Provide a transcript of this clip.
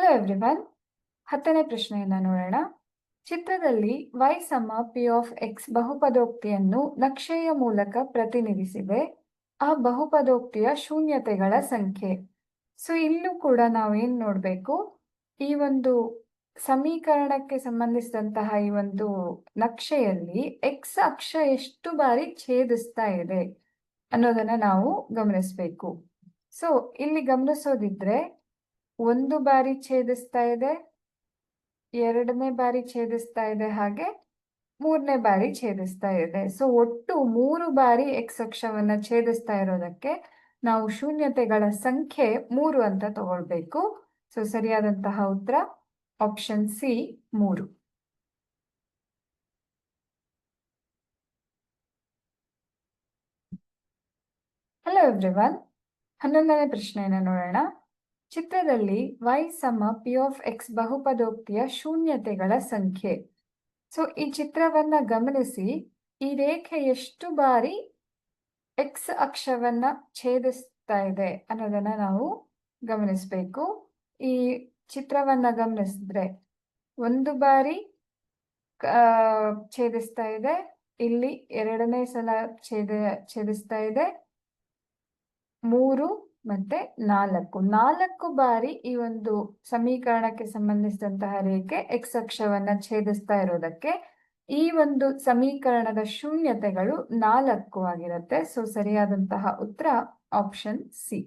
Hello everyone ಹತ್ತನೇ ಪ್ರಶ್ನೆಯನ್ನ ನೋಡೋಣ. ಚಿತ್ರದಲ್ಲಿ ವೈ ಸಮ ಪಿ ಆಫ್ ಎಕ್ಸ್ ಬಹುಪದೋಕ್ತಿಯನ್ನು ನಕ್ಷೆಯ ಮೂಲಕ ಪ್ರತಿನಿಧಿಸಿದೆ ಆ ಬಹುಪದೋಕ್ತಿಯ ಶೂನ್ಯತೆಗಳ ಸಂಖ್ಯೆ. ಸೊ ಇಲ್ಲೂ ಕೂಡ ನಾವೇನ್ ನೋಡಬೇಕು? ಈ ಒಂದು ಸಮೀಕರಣಕ್ಕೆ ಸಂಬಂಧಿಸಿದಂತಹ ಈ ಒಂದು ನಕ್ಷೆಯಲ್ಲಿ ಎಕ್ಸ್ ಅಕ್ಷ ಎಷ್ಟು ಬಾರಿ ಛೇದಿಸ್ತಾ ಇದೆ ಅನ್ನೋದನ್ನ ನಾವು ಗಮನಿಸಬೇಕು. ಸೊ ಇಲ್ಲಿ ಗಮನಿಸೋದಿದ್ರೆ ಒಂದು ಬಾರಿ ಛೇದಿಸ್ತಾ ಇದೆ, ಎರಡನೇ ಬಾರಿ ಛೇದಿಸ್ತಾ ಇದೆ ಹಾಗೆ ಮೂರನೇ ಬಾರಿ ಛೇದಿಸ್ತಾ ಇದೆ. ಸೊ ಒಟ್ಟು ಮೂರು ಬಾರಿ ಎಕ್ಸ್ ಅಕ್ಷವನ್ನ ಛೇದಿಸ್ತಾ ಇರೋದಕ್ಕೆ ನಾವು ಶೂನ್ಯತೆಗಳ ಸಂಖ್ಯೆ ಮೂರು ಅಂತ ತಗೊಳ್ಬೇಕು. ಸೊ ಸರಿಯಾದಂತಹ ಉತ್ತರ ಆಪ್ಷನ್ ಸಿ ಮೂರು. ಹಲೋ ಎವ್ರಿವನ್ ಹನ್ನೊಂದನೇ ಪ್ರಶ್ನೆಯನ್ನು ನೋಡೋಣ. ಚಿತ್ರದಲ್ಲಿ ವೈ ಸಮ ಪಿ ಆಫ್ ಎಕ್ಸ್ ಬಹುಪದೋಕ್ತಿಯ ಶೂನ್ಯತೆಗಳ ಸಂಖ್ಯೆ. ಸೊ ಈ ಚಿತ್ರವನ್ನ ಗಮನಿಸಿ. ಈ ರೇಖೆ ಎಷ್ಟು ಬಾರಿ ಎಕ್ಸ್ ಅಕ್ಷವನ್ನ ಛೇದಿಸ್ತಾ ಇದೆ ಅನ್ನೋದನ್ನ ನಾವು ಗಮನಿಸಬೇಕು. ಈ ಚಿತ್ರವನ್ನ ಗಮನಿಸಿದ್ರೆ ಒಂದು ಬಾರಿ ಛೇದಿಸ್ತಾ ಇದೆ. ಇಲ್ಲಿ ಎರಡನೇ ಸಲ ಛೇದ, ಛೇದಿಸ್ತಾ ಇದೆ. ಮೂರು ಮತ್ತೆ ನಾಲ್ಕು. ನಾಲ್ಕು ಬಾರಿ ಈ ಒಂದು ಸಮೀಕರಣಕ್ಕೆ ಸಂಬಂಧಿಸಿದಂತಹ ರೇಖೆ ಎಕ್ಸ್ ಅಕ್ಷವನ್ನ ಛೇದಿಸ್ತಾ ಇರೋದಕ್ಕೆ ಈ ಒಂದು ಸಮೀಕರಣದ ಶೂನ್ಯತೆಗಳು ನಾಲ್ಕು ಆಗಿರುತ್ತೆ. ಸೊ ಸರಿಯಾದಂತಹ ಉತ್ತರ ಆಪ್ಷನ್ ಸಿ